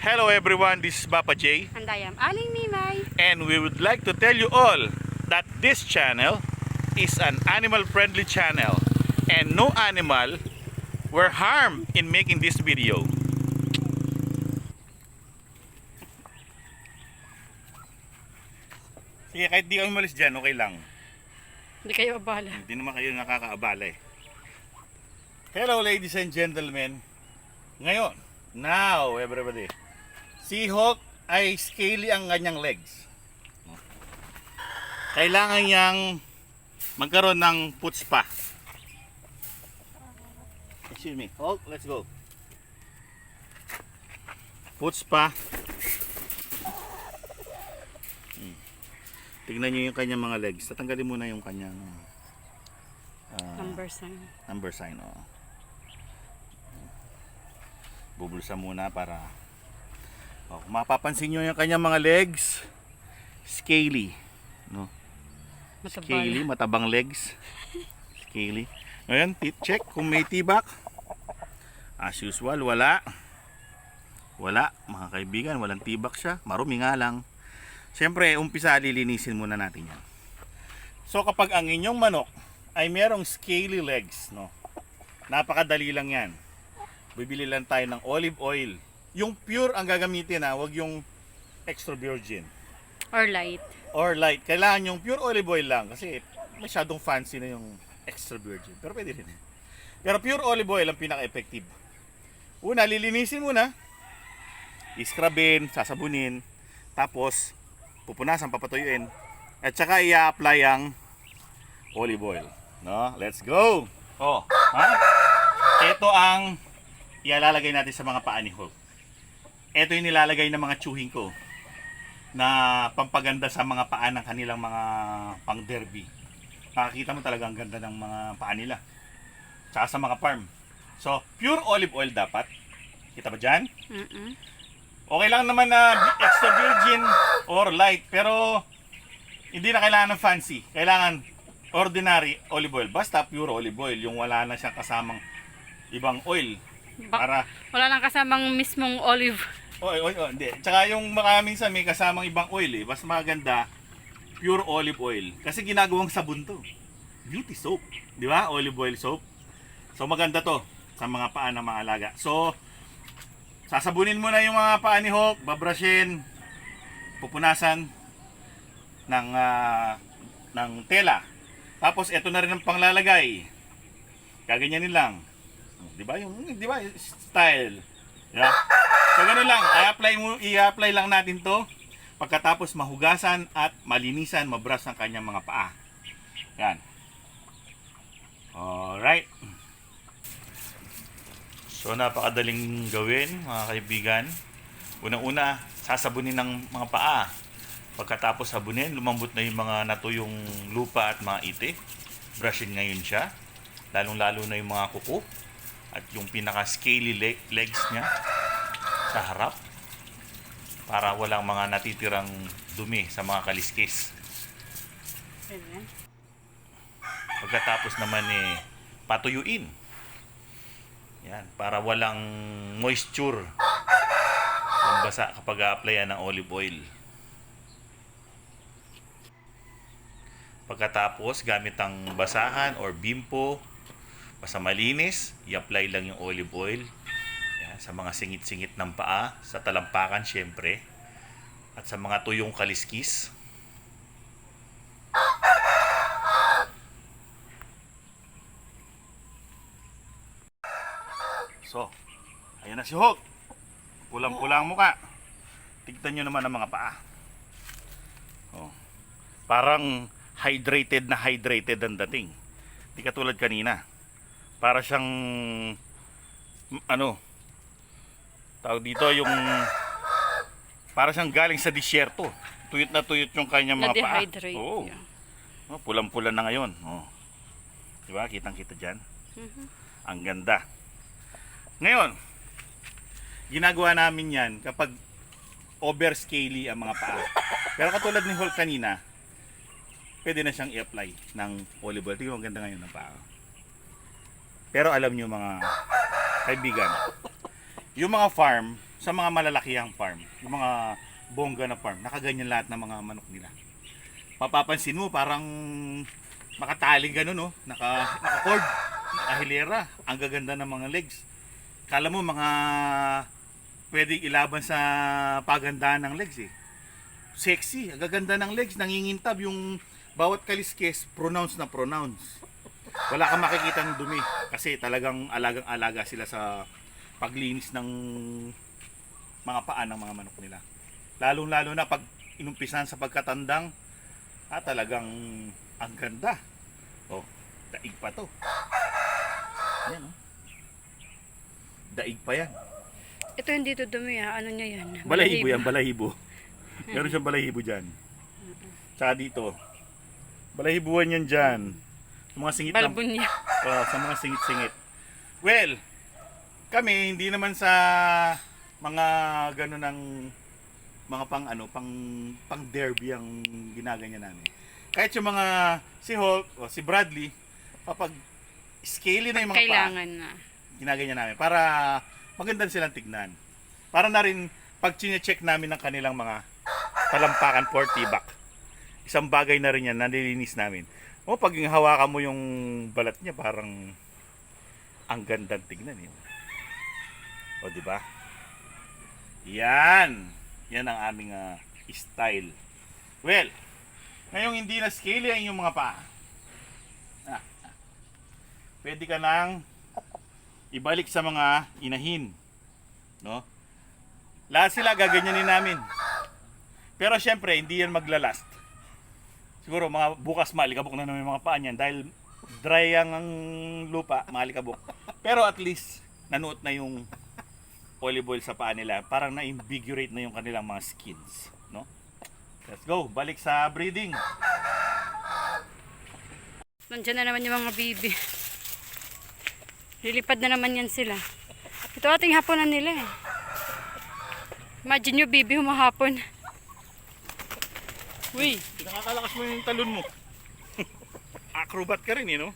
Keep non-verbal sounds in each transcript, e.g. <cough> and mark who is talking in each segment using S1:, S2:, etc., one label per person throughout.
S1: Hello everyone, this is Papa J
S2: And I am Aling Nimay.
S1: and we would like to tell you all that this channel is an animal friendly channel and no animal were harmed in making this video. Sige, kahit di kami umalis dyan, okay lang.
S2: Hindi kayo abala.
S1: Hindi naman kayo nakakaabala eh. Hello ladies and gentlemen. Ngayon, now everybody. Si Hawk ay scaly ang kanyang legs. Kailangan niyang magkaroon ng foot spa. Excuse me. Hawk, let's go. Foot spa. Hmm. Tignan niyo yung kanyang mga legs. Tatanggalin muna yung kanyang ah,
S2: Number sign.
S1: number sign oh. Bubulsa muna para oh, mapapansin nyo yung kanyang mga legs scaly no scaly
S2: Matabala.
S1: matabang legs scaly ngayon check kung may tibak as usual wala wala mga kaibigan walang tibak siya marumi nga lang Siyempre, umpisa lilinisin muna natin yan. So kapag ang inyong manok ay merong scaly legs, no? Napakadali lang yan. Bibili lang tayo ng olive oil. Yung pure ang gagamitin ha, wag yung extra virgin
S2: Or light.
S1: or light. Kailangan yung pure olive oil lang kasi masyadong fancy na yung extra virgin. Pero pwede rin. Pero pure olive oil ang pinaka-effective. Una, lilinisin muna. Iskrabin, sasabunin. Tapos, pupunasan, papatuyuin. At saka i-apply ang olive oil. No? Let's go! Oh, ha? Ito ang ilalagay natin sa mga paa ni Hulk. Ito yung nilalagay ng mga tsuhin ko na pampaganda sa mga paa ng kanilang mga pang derby. Nakakita mo talaga ang ganda ng mga paa nila. Tsaka sa mga farm. So, pure olive oil dapat. Kita ba dyan?
S2: Mm-mm.
S1: Okay lang naman na extra virgin or light, pero hindi na kailangan ng fancy. Kailangan ordinary olive oil. Basta pure olive oil, yung wala na siyang kasamang ibang oil.
S2: Ba-
S1: Para,
S2: wala nang kasamang mismong olive.
S1: Oy, oy, oy, hindi. Tsaka yung mga minsan may kasamang ibang oil eh. Mas maganda, pure olive oil. Kasi ginagawang sabon to. Beauty soap. Di ba? Olive oil soap. So maganda to sa mga paa ng mga alaga. So, sasabunin mo na yung mga paa ni Hawk, babrushin, pupunasan ng ah, ng tela. Tapos ito na rin ang panglalagay. Gaganyanin lang. Di ba yung di ba style? Yeah. So ganun lang, i-apply mo i-apply lang natin 'to. Pagkatapos mahugasan at malinisan, mabrush ang kanyang mga paa. Yan. Alright. So napakadaling gawin mga kaibigan. Una-una, sasabunin ng mga paa. Pagkatapos sabunin, lumambot na yung mga natuyong lupa at mga ite. Brushin ngayon siya. Lalong-lalo na yung mga kuko. At yung pinaka-scaly leg- legs niya sa harap. Para walang mga natitirang dumi sa mga kaliskis. Pagkatapos naman eh, patuyuin. Yan, para walang moisture. Ang basa kapag a-applyan ng olive oil. Pagkatapos, gamit ang basahan or bimpo, basta malinis, i-apply lang yung olive oil. Yan, sa mga singit-singit ng paa, sa talampakan syempre, at sa mga tuyong kaliskis. So, ayan na si Hulk. Pulang-pulang muka. Tignan nyo naman ang mga paa. Oh. Parang hydrated na hydrated ang dating. Di katulad kanina. Para siyang ano tawag dito yung para siyang galing sa disyerto. Tuyot na tuyot yung kanyang mga paa. Oo.
S2: Yeah.
S1: Oh, pulang-pula na ngayon. Oh. Di ba? Kitang-kita dyan.
S2: Mhm.
S1: Ang ganda. Ngayon, ginagawa namin yan kapag overscaly ang mga paa. Pero katulad ni Hulk kanina, pwede na siyang i-apply ng olive oil. Tingnan ang ganda ngayon ng paa. Pero alam nyo mga kaibigan, yung mga farm, sa mga malalakihang farm, yung mga bongga na farm, nakaganyan lahat ng mga manok nila. Mapapansin mo parang makataling gano'n, no? Naka, naka-cord, nakahilera. Ang gaganda ng mga legs. Kala mo mga pwedeng ilaban sa pagandahan ng legs eh. Sexy, ang gaganda ng legs, nangingintab yung bawat kaliskes, pronounce na pronounce. Wala kang makikita ng dumi kasi talagang alagang-alaga sila sa paglinis ng mga paa ng mga manok nila. Lalong-lalo na pag inumpisan sa pagkatandang, ah, talagang ang ganda. Oh, daig pa to. Yan, oh. Daig pa yan.
S2: Ito hindi to dumi ha. Ano niya yan?
S1: Balahibo yan, balahibo. Meron siyang balahibo dyan. Tsaka dito. Balahibuan yan dyan. Sa mga singit ng
S2: Balbon niya. <laughs>
S1: Oh, sa mga singit-singit. Well, kami hindi naman sa mga ganun ng mga pang ano, pang pang derby ang ginaganyan namin. Kahit yung mga si Hulk o si Bradley, kapag scaly na yung mga paa,
S2: Kailangan na.
S1: ginaganyan namin para maganda silang tignan. Para na rin pag check namin ng kanilang mga talampakan for tibak. Isang bagay na rin yan, nalilinis namin. O pag yung hawakan mo yung balat niya, parang ang gandang tignan yun. O di ba? Yan. Yan ang aming ah, style. Well, ngayong hindi na scale ang inyong mga paa. Ah, ah. Pwede ka nang ibalik sa mga inahin. No? Lahat sila gaganyanin namin. Pero syempre, hindi yan maglalast. Siguro mga bukas malikabok na naman yung mga paa niyan dahil dry ang lupa, malikabok. Pero at least nanuot na yung olive oil sa paa nila. Parang na-invigorate na yung kanilang mga skins, no? Let's go, balik sa breeding.
S2: Nandiyan na naman yung mga bibi. Lilipad na naman yan sila. Ito ating hapunan nila eh. Imagine nyo, bibi humahapon. Uy,
S1: Nakakalakas mo yung talon mo. <laughs> Acrobat ka rin, eh, no?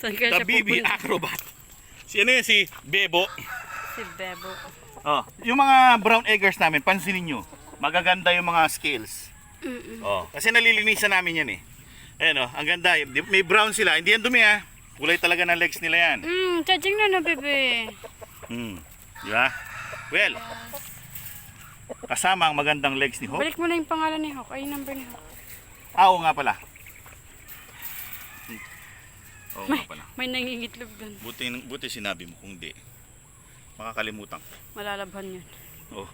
S2: saan kaya siya
S1: Tabibi,
S2: pupunta?
S1: acrobat. Si ano yun, si Bebo.
S2: Si Bebo.
S1: Oh, yung mga brown eggers namin, pansinin nyo. Magaganda yung mga scales.
S2: Mm-mm.
S1: Oh, kasi nalilinisan namin yan eh. Ayan oh, ang ganda. May brown sila. Hindi yan dumi ah. Kulay talaga ng legs nila yan.
S2: Mm, charging na no, bebe.
S1: Hmm. Di ba? Well, kasama ang magandang legs ni Hope.
S2: Balik mo na yung pangalan ni Hawk. Ay, yung number ni Hawk.
S1: Ah, oo nga pala. Oo nga pala.
S2: May nangingitlog doon.
S1: Buti, buti sinabi mo kung di. Makakalimutan ko.
S2: Malalabhan yun.
S1: Oh.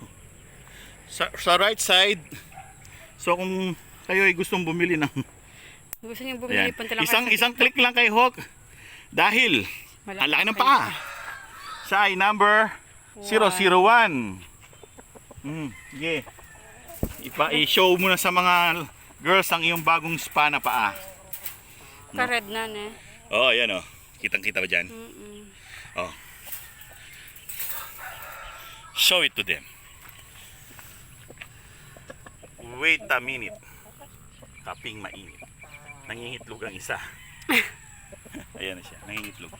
S1: Sa, sa right side, so kung kayo ay gustong bumili ng
S2: Gusto
S1: Ayan.
S2: bumili, punta lang
S1: Isang isang click lang kay Hawk. Dahil
S2: Malaki
S1: ang laki ng paa. Siya ay number 001. Mm, sige. Ipa i-show mo na sa mga girls ang iyong bagong spa na paa.
S2: Ka-red na, ne?
S1: Oh, ayan oh. Kitang-kita ba diyan?
S2: Mm-mm.
S1: Oh. Show it to them. Wait a minute. Kaping mainit. Nangingitlog ang isa. <laughs> Ayan na siya, nangingitlog.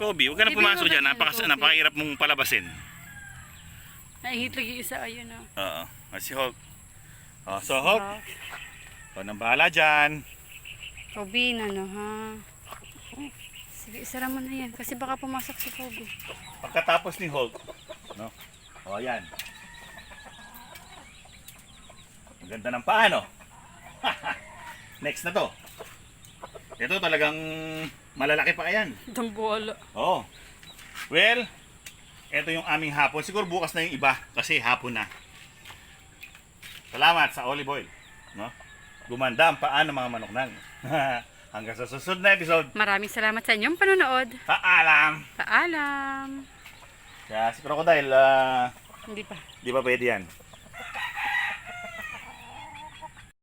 S1: Kobe, huwag ka na pumasok dyan.
S2: ka na,
S1: Napakas,
S2: Kobe.
S1: napakahirap mong palabasin.
S2: Nangingitlog yung isa, ayun na.
S1: Oo. Ah, Si Hulk. Oh, so Hulk, ikaw nang bahala dyan.
S2: Kobe na, no, ha? Sige, isara mo na yan. Kasi baka pumasok si Kobe.
S1: Pagkatapos ni Hulk, no? O, ayan. Ang ganda ng paa, no? <laughs> Next na to. Ito talagang malalaki pa yan.
S2: Dambuala.
S1: Oh. Well, ito yung aming hapon. Siguro bukas na yung iba kasi hapon na. Salamat sa olive oil. No? Gumanda ang paa ng mga manok namin. <laughs> Hanggang sa susunod na episode.
S2: Maraming salamat sa inyong panonood.
S1: Paalam!
S2: Paalam!
S1: Kaya si Crocodile, ah,
S2: Hindi pa.
S1: di ba pwede yan?